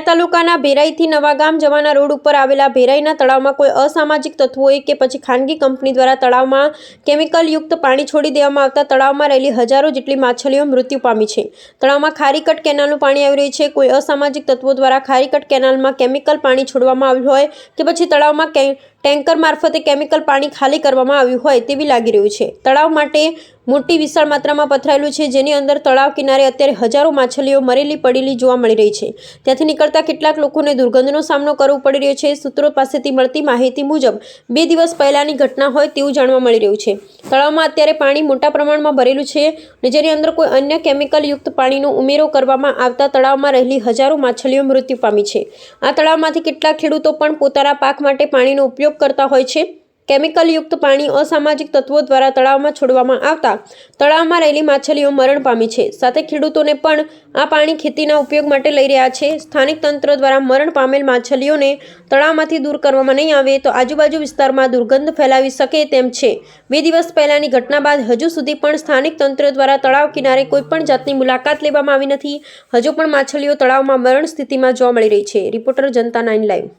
તાલુકાના ભેરાઈથી નવાગામ જવાના રોડ ઉપર આવેલા ભેરાઈના તળાવમાં કોઈ અસામાજિક તત્વોએ કે પછી ખાનગી કંપની દ્વારા તળાવમાં કેમિકલયુક્ત પાણી છોડી દેવામાં આવતા તળાવમાં રહેલી હજારો જેટલી માછલીઓ મૃત્યુ પામી છે. તળાવમાં ખારીકટ કેનાલનું પાણી આવી રહ્યું છે. કોઈ અસામાજિક તત્વો દ્વારા ખારીકટ કેનાલમાં કેમિકલ પાણી છોડવામાં આવ્યું હોય કે પછી તળાવમાં ટેન્કર મારફતે કેમિકલ પાણી ખાલી કરવામાં આવ્યું હોય તેવી લાગી રહ્યું છે. તળાવ માટે મોટી વિશાળ માત્રામાં પથરાયેલું છે, જેની અંદર તળાવ કિનારે અત્યારે હજારો માછલીઓ મરેલી પડેલી જોવા મળી રહી છે. ત્યાંથી નીકળતા કેટલાક લોકોને દુર્ગંધનો સામનો કરવો પડી રહ્યો છે. સૂત્રો પાસેથી મળતી માહિતી મુજબ, બે દિવસ પહેલાની ઘટના હોય તેવું જાણવા મળી રહ્યું છે. તળાવમાં અત્યારે પાણી મોટા પ્રમાણમાં ભરેલું છે અને જેની અંદર કોઈ અન્ય કેમિકલયુક્ત પાણીનો ઉમેરો કરવામાં આવતા તળાવમાં રહેલી હજારો માછલીઓ મૃત્યુ પામી છે. આ તળાવમાંથી કેટલાક ખેડૂતો પણ પોતાના પાક માટે પાણીનો ઉપયોગ કરતા હોય છે. કેમિકલયુક્ત પાણી અસામાજિક તત્વો દ્વારા તળાવમાં છોડવામાં આવતા તળાવમાં રહેલી માછલીઓ મરણ પામી છે. સાથે ખેડૂતોને પણ આ પાણી ખેતીના ઉપયોગ માટે લઈ રહ્યા છે. સ્થાનિક તંત્ર દ્વારા મરણ પામેલ માછલીઓને તળાવમાંથી દૂર કરવામાં નહીં આવે તો આજુબાજુ વિસ્તારમાં દુર્ગંધ ફેલાવી શકે તેમ છે. બે દિવસ પહેલાની ઘટના બાદ હજુ સુધી પણ સ્થાનિક તંત્ર દ્વારા તળાવ કિનારે કોઈપણ જાતની મુલાકાત લેવામાં આવી નથી. હજુ પણ માછલીઓ તળાવમાં મરણ સ્થિતિમાં જોવા મળી રહી છે. Reporter Janta nine live.